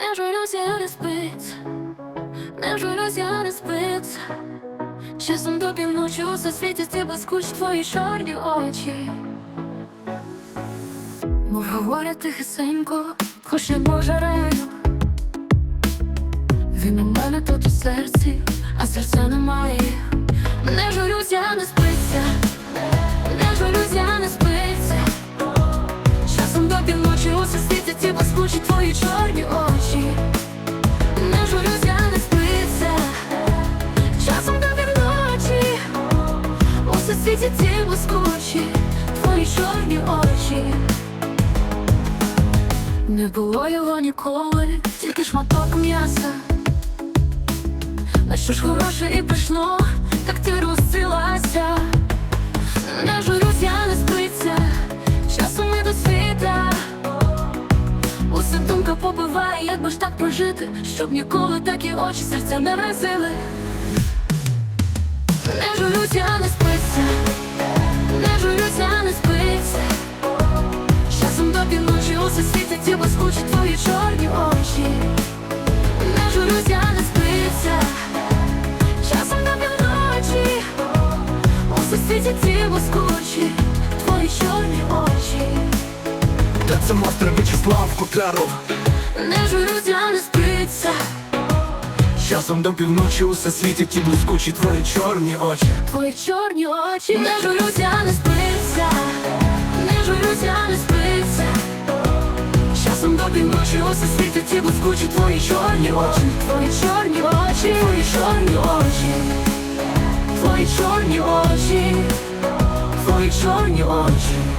Не журюсь, я не спиться, не журюсь, я не спиться. Часом до півночі усе світяться блискучі твої чорні очі. Мов говорять тихесенько, хоч не божарею. Він у мене тут у серці, а серця немає. Не журюсь, я не спиться, не журюсь, я не спиться. Часом до півночі усе світяться блискучі твої чорні очі. Світяться блискучі твої чорні очі. Не було його ніколи, тільки шматок м'яса. На що ж хороше і прийшло, так ти розсилася. Не журюсь, я не спиться, часом не до світа. Усе думка побиває, як би ж так прожити, щоб ніколи такі очі серця не разили. Не журюсь, світить твої чорні очі. Не журюсь, я не спиться. Часом до півночі усе світить і блискучі твої чорні очі. Та це монстр В'ячеслав Кутляров Не журюсь, я не спиться. Часом до півночі усе світять і блискучі твої чорні очі Твої чорні очі, не журюсь, я не спиться, До півночі усе світить і блискучі твої чорні очі, твої чорні очі, твої чорні очі, твої чорні очі, твої чорні очі.